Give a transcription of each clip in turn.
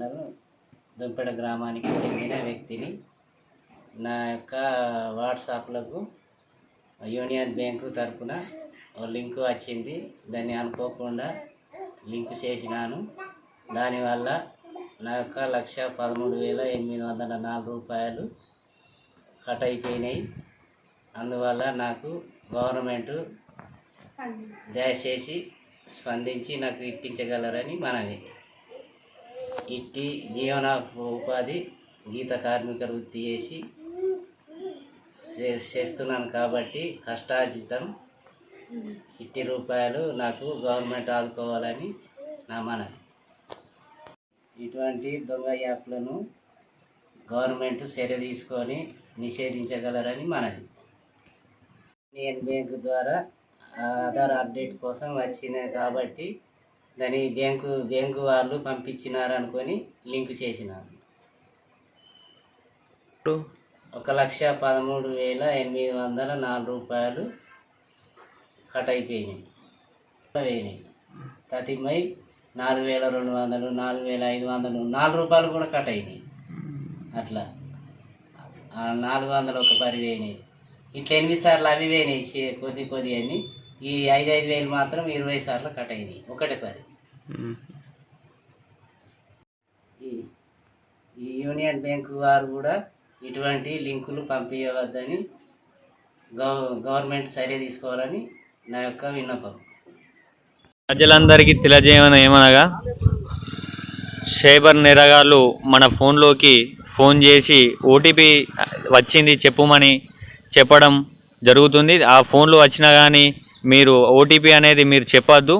మండలం దుంపెడ గ్రామానికి చెందిన వ్యక్తిని. నా యొక్క వాట్సాప్లకు యూనియన్ బ్యాంకు తరపున ఓ లింక్ వచ్చింది. దాన్ని అనుకోకుండా లింక్ చేసినాను. దానివల్ల నా యొక్క లక్ష పదమూడు వేల ఎనిమిది వందల నాలుగు రూపాయలు కట్ అయిపోయినాయి. అందువల్ల నాకు గవర్నమెంట్ దయచేసి స్పందించి నాకు ఇప్పించగలరని మనవి. ఇట్టి జీవన ఉపాధి గీత కార్మిక వృత్తి చేసి చేస్తున్నాను కాబట్టి కష్టార్జితం. ఇట్టి రూపాయలు నాకు గవర్నమెంట్ ఆదుకోవాలని నా మనవి. ఇటువంటి దొంగ యాప్లను గవర్నమెంట్ చర్య తీసుకొని నిషేధించగలరని మనది నేను బ్యాంకు ద్వారా ఆధార్ అప్డేట్ కోసం వచ్చినాయి కాబట్టి దాని బ్యాంకు బ్యాంకు వాళ్ళు పంపించినారు అనుకొని లింక్ చేసినాను ఒక లక్ష పదమూడు వేల ఎనిమిది వందల నాలుగు రూపాయలు కట్ అయిపోయినాయి. పోయినాయి తతిమై నాలుగు వేల రెండు వందలు నాలుగు వేల ఐదు వందలు నాలుగు రూపాయలు కూడా కట్ అయినాయి. అట్లా. నాలుగు వందలు ఒక పరి పోయినాయి ఇట్లా ఎనిమిది సార్లు అవి పోయినాయి చే- కొద్ది కొద్ది అని ఈ ఐదు ఐదు వేలు మాత్రం ఇరవై సార్లు కట్ అయినాయి ఒకటే పరి ఈ ఈ యూనియన్ బ్యాంకు వారు కూడా ఇటువంటి లింకులు పంపించవద్దని గవ గవర్నమెంట్ చర్య తీసుకోవాలని నా యొక్క విన్నపం. ప్రజలందరికీ తెలియజేయమని ఏమనగా సైబర్ నేరగాళ్ళు మన ఫోన్లోకి ఫోన్ చేసి ఓటీపీ వచ్చింది చెప్పుమని చెప్పడం జరుగుతుంది. ఆ ఫోన్లో వచ్చినా కానీ మీరు ఓటీపీ అనేది మీరు చెప్పొద్దు.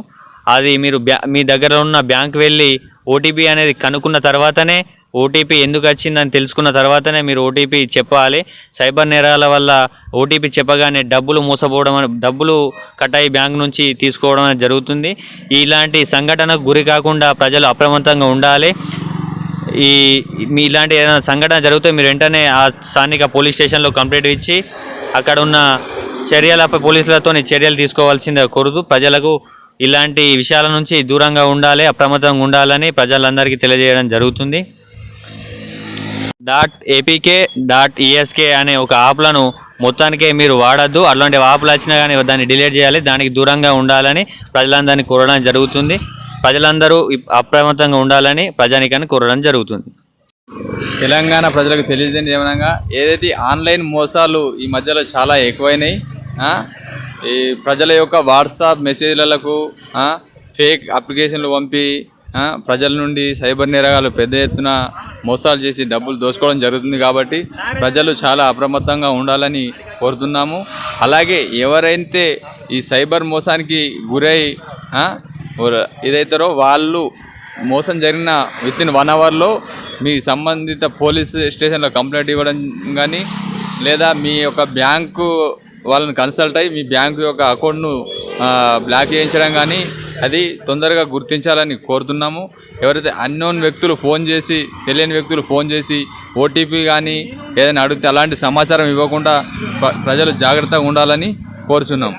అది మీరు బ్యా మీ దగ్గర ఉన్న బ్యాంక్ వెళ్ళి ఓటీపీ అనేది కనుక్కున్న తర్వాతనే ఓటీపీ ఎందుకు వచ్చిందని తెలుసుకున్న తర్వాతనే మీరు ఓటీపీ చెప్పాలి. సైబర్ నేరాల వల్ల ఓటీపీ చెప్పగానే డబ్బులు మోసపోవడం డబ్బులు కట్టాయి బ్యాంక్ నుంచి తీసుకోవడం అనేది జరుగుతుంది. ఇలాంటి సంఘటనకు గురి కాకుండా ప్రజలు అప్రమత్తంగా ఉండాలి. ఈ మీ ఇలాంటి ఏదైనా సంఘటన జరిగితే మీరు వెంటనే ఆ స్థానిక పోలీస్ స్టేషన్లో కంప్లైంట్ ఇచ్చి అక్కడ ఉన్న చర్యలపై పోలీసులతో చర్యలు తీసుకోవాల్సిందే కోరుతూ ప్రజలకు ఇలాంటి విషయాల నుంచి దూరంగా ఉండాలి అప్రమత్తంగా ఉండాలని ప్రజలందరికీ తెలియజేయడం జరుగుతుంది. డాట్ ఏపీకే డాట్ ఈఎస్కే అనే ఒక యాప్లను మొత్తానికే మీరు వాడద్దు. అట్లాంటి యాప్లు వచ్చినా కానీ దాన్ని డిలీట్ చేయాలి. దానికి దూరంగా ఉండాలని ప్రజలందరినీ కోరడం జరుగుతుంది. ప్రజలందరూ అప్రమత్తంగా ఉండాలని ప్రజానికాన్ని కోరడం జరుగుతుంది. తెలంగాణ ప్రజలకు తెలియజేయండి. ఏమనగా ఏదైతే ఆన్లైన్ మోసాలు ఈ మధ్యలో చాలా ఎక్కువైనాయి ఈ ప్రజల యొక్క వాట్సాప్ మెసేజ్లకు ఫేక్ అప్లికేషన్లు పంపి ప్రజల నుండి సైబర్ నేరగాలు పెద్ద ఎత్తున మోసాలు చేసి డబ్బులు దోచుకోవడం జరుగుతుంది కాబట్టి ప్రజలు చాలా అప్రమత్తంగా ఉండాలని కోరుతున్నాము. అలాగే ఎవరైతే ఈ సైబర్ మోసానికి గురై ఏదైతారో ఇదైతారో వాళ్ళు మోసం జరిగిన విత్ ఇన్ వన్ అవర్లో మీ సంబంధిత పోలీస్ స్టేషన్లో కంప్లైంట్ ఇవ్వడం కానీ లేదా మీ యొక్క బ్యాంకు వాళ్ళని కన్సల్ట్ అయ్యి మీ బ్యాంకు యొక్క అకౌంట్ను బ్లాక్ చేయించడం కానీ అది తొందరగా గుర్తించాలని కోరుతున్నాము. ఎవరైతే అన్నోన్ వ్యక్తులు ఫోన్ చేసి తెలియని వ్యక్తులు ఫోన్ చేసి ఓటీపీ కానీ ఏదైనా అడిగితే అలాంటి సమాచారం ఇవ్వకుండా ప్రజలు జాగ్రత్తగా ఉండాలని కోరుచున్నాం.